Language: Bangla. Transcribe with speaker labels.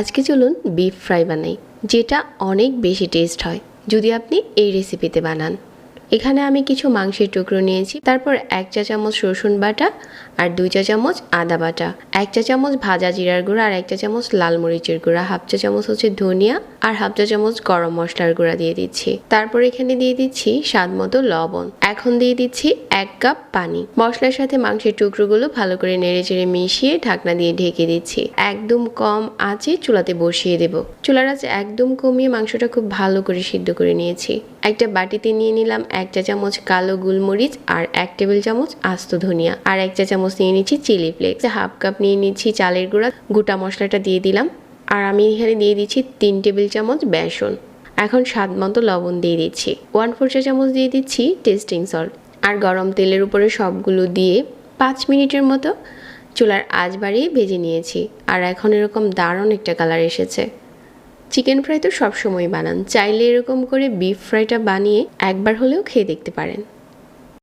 Speaker 1: আজকে চলুন বিফ ফ্রাই বানাই, যেটা অনেক বেশি টেস্ট হয়। যদি আপনি এই রেসিপিতে বানান। এখানে আমি কিছু মাংসের টুকরো নিয়েছি। তারপর এক চা চামচ রসুন বাটা আর দুই চা চামচ আদা বাটা। এক চা চামচ ভাজা জিরার গুঁড়া আর এক চা চামচ লাল মরিচের গুঁড়া। হাফ চা চামচ হচ্ছে ধনিয়া আর হাফ চা চামচ গরম মশলার গুঁড়া দিয়ে দিচ্ছি। তারপর এখানে দিয়ে দিচ্ছি স্বাদ মতো লবণ। এখন দিয়ে দিচ্ছি এক কাপ পানি। মশলার সাথে মাংসের টুকরোগুলো ভালো করে নেড়ে চেড়ে মিশিয়ে ঢাকনা দিয়ে ঢেকে দিচ্ছি। একদম কম আঁচে চুলাতে বসিয়ে দেব। চুলার আঁচ একদম কমিয়ে মাংসটা খুব ভালো করে সিদ্ধ করে নিয়েছি। একটা বাটিতে নিয়ে নিলাম এক চা চামচ কালো গোলমরিচ আর এক টেবিল চামচ আস্ত ধনিয়া। আর এক চা চামচ নিয়ে নিচ্ছি চিলি ফ্লেক্স। হাফ কাপ নিয়ে নিচ্ছি চালের গুঁড়া। গোটা মশলাটা দিয়ে দিলাম। আর আমি এখানে দিয়ে দিচ্ছি তিন টেবিল চামচ বেসন। এখন স্বাদ মতো লবণ দিয়ে দিচ্ছি। ওয়ান ফোর চা চামচ দিয়ে দিচ্ছি টেস্টিং সল্ট। আর গরম তেলের উপরে সবগুলো দিয়ে পাঁচ মিনিটের মতো চুলার আঁচ বাড়িয়ে ভেজে নিয়েছি। আর এখন এরকম দারুণ একটা কালার এসেছে। চিকেন ফ্রাই তো সবসময় বানান। চাইলে এরকম করে বিফ ফ্রাইটা বানিয়ে একবার হলেও খেয়ে দেখতে পারেন।